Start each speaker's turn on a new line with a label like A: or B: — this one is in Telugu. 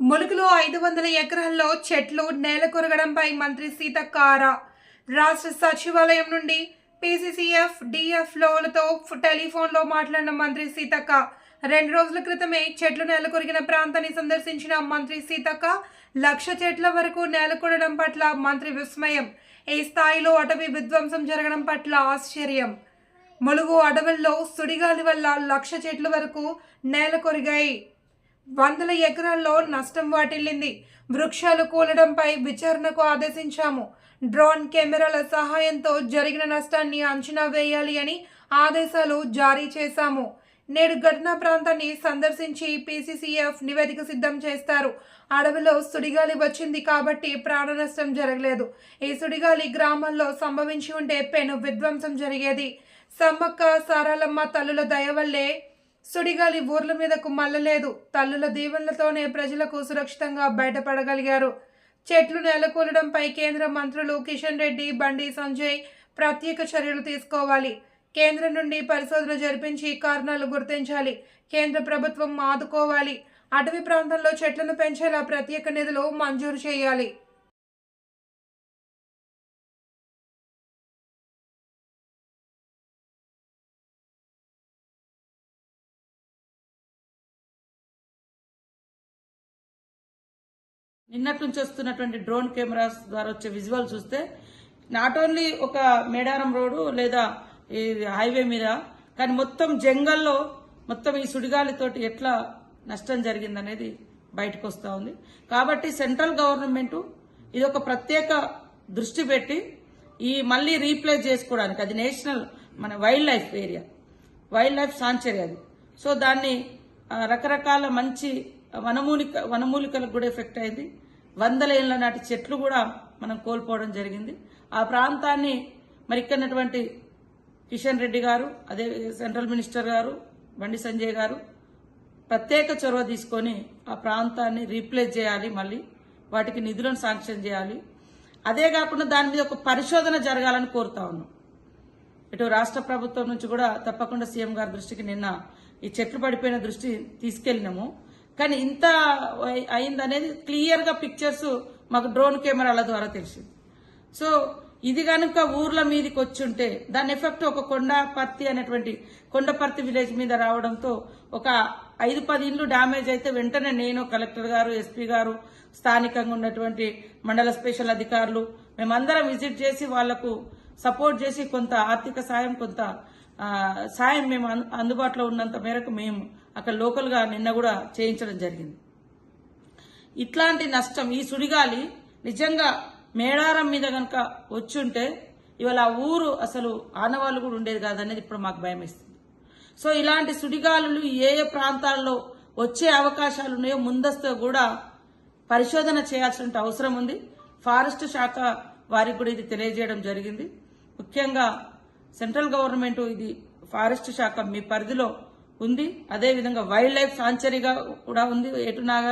A: ములుగులో ఐదు వందల ఎకరాల్లో చెట్లు నేల కొరగడంపై మంత్రి సీతక్క రాష్ట్ర సచివాలయం నుండి పీసీసీఎఫ్ డిఎఫ్లోలతో టెలిఫోన్లో మాట్లాడిన మంత్రి సీతక్క రెండు రోజుల క్రితమే చెట్లు నేల కొరిగిన ప్రాంతాన్ని సందర్శించిన మంత్రి సీతక్క లక్ష చెట్ల వరకు నేల కొరడం పట్ల మంత్రి విస్మయం. ఈ స్థాయిలో అటవీ విధ్వంసం జరగడం పట్ల ఆశ్చర్యం. ములుగు అడవుల్లో సుడిగాలి వల్ల లక్ష చెట్ల వరకు నేల కొరిగాయి. వందల ఎకరాల్లో నష్టం వాటిల్లింది. వృక్షాలు కూలడంపై విచారణకు ఆదేశించాము. డ్రోన్ కెమెరాల సహాయంతో జరిగిన నష్టాన్ని అంచనా వేయాలి అని ఆదేశాలు జారీ చేశాము. నేడు ఘటనా ప్రాంతాన్ని సందర్శించి పీసీసీఎఫ్ నివేదిక సిద్ధం చేస్తారు. అడవిలో సుడిగాలి వచ్చింది కాబట్టి ప్రాణ నష్టం జరగలేదు. ఈ సుడిగాలి గ్రామంలో సంభవించి ఉంటే పెను విధ్వంసం జరిగేది. సమ్మక్క సారాలమ్మ తల్లుల దయ వల్లే సుడిగాలి ఊర్ల మీదకు మల్లలేదు తల్లుల దీవెనలతోనే ప్రజలకు సురక్షితంగా బయటపడగలిగారు. చెట్లు నెలకూలడంపై కేంద్ర మంత్రులు కిషన్ రెడ్డి బండి సంజయ్ ప్రత్యేక చర్యలు తీసుకోవాలి. కేంద్రం నుండి పరిశోధన జరిపించి కారణాలు గుర్తించాలి. కేంద్ర ప్రభుత్వం ఆదుకోవాలి. అటవీ ప్రాంతంలో చెట్లను పెంచేలా ప్రత్యేక నిధులు మంజూరు చేయాలి.
B: నిన్నటి నుంచి వస్తున్నటువంటి డ్రోన్ కెమెరాస్ ద్వారా వచ్చే విజువల్ చూస్తే నాట్ ఓన్లీ ఒక మేడారం రోడ్డు లేదా ఈ హైవే మీద కానీ మొత్తం జంగల్లో మొత్తం ఈ సుడిగాలితోటి ఎట్లా నష్టం జరిగిందనేది బయటకు వస్తూ ఉంది. కాబట్టి సెంట్రల్ గవర్నమెంట్ ఇది ఒక ప్రత్యేక దృష్టి పెట్టి ఈ మళ్ళీ రీప్లేస్ చేసుకోవడానికి అది నేషనల్ మన wild life area wild life sanctuary అది. సో దాన్ని రకరకాల మంచి వనమూలిక వనమూలికలకు కూడా ఎఫెక్ట్ అయింది. వందల ఏళ్ళ నాటి చెట్లు కూడా మనం కోల్పోవడం జరిగింది. ఆ ప్రాంతాన్ని మరి ఇక్కడటువంటి కిషన్ రెడ్డి గారు అదే సెంట్రల్ మినిస్టర్ గారు బండి సంజయ్ గారు ప్రత్యేక చొరవ తీసుకొని ఆ ప్రాంతాన్ని రీప్లేస్ చేయాలి మళ్ళీ వాటికి నిధులను శాంక్షన్ చేయాలి. అదే కాకుండా దాని మీద ఒక పరిశోధన జరగాలని కోరుతా ఉన్నాం. ఇటు రాష్ట్ర ప్రభుత్వం నుంచి కూడా తప్పకుండా సీఎం గారి దృష్టికి నిన్న ఈ చెట్లు పడిపోయిన దృష్టి తీసుకెళ్ళినాము. కానీ ఇంత అయిందనేది క్లియర్గా పిక్చర్స్ మాకు డ్రోన్ కెమెరాల ద్వారా తెలిసింది. సో ఇది కనుక ఊర్ల మీదకి వచ్చుంటే దాని ఎఫెక్ట్ ఒక కొండపర్తి అనేటువంటి కొండపర్తి విలేజ్ మీద రావడంతో ఒక ఐదు పది ఇండ్లు డ్యామేజ్ అయితే వెంటనే నేను కలెక్టర్ గారు ఎస్పీ గారు స్థానికంగా ఉన్నటువంటి మండల స్పెషల్ అధికారులు మేమందరం విజిట్ చేసి వాళ్ళకు సపోర్ట్ చేసి కొంత ఆర్థిక సాయం కొంత సాయం మేము అందుబాటులో ఉన్నంత మేరకు మేము అక్కడ లోకల్గా నిన్న కూడా చేయించడం జరిగింది. ఇట్లాంటి నష్టం ఈ సుడిగాలి నిజంగా మేడారం మీద కనుక వచ్చుంటే ఇవాళ ఆ ఊరు అసలు ఆనవాళ్ళు కూడా ఉండేది కాదనేది ఇప్పుడు మాకు భయం సో ఇలాంటి సుడిగాలులు ఏ ఏ ప్రాంతాల్లో వచ్చే అవకాశాలు ఉన్నాయో ముందస్తు కూడా పరిశోధన చేయాల్సిన అవసరం ఉంది. ఫారెస్ట్ శాఖ వారికి కూడా ఇది తెలియజేయడం జరిగింది. ముఖ్యంగా సెంట్రల్ గవర్నమెంట్ ఇది ఫారెస్ట్ శాఖ మీ పరిధిలో ఉంది. అదేవిధంగా వైల్డ్ లైఫ్ సాంచరీగా కూడా ఉంది. ఏటునాగర్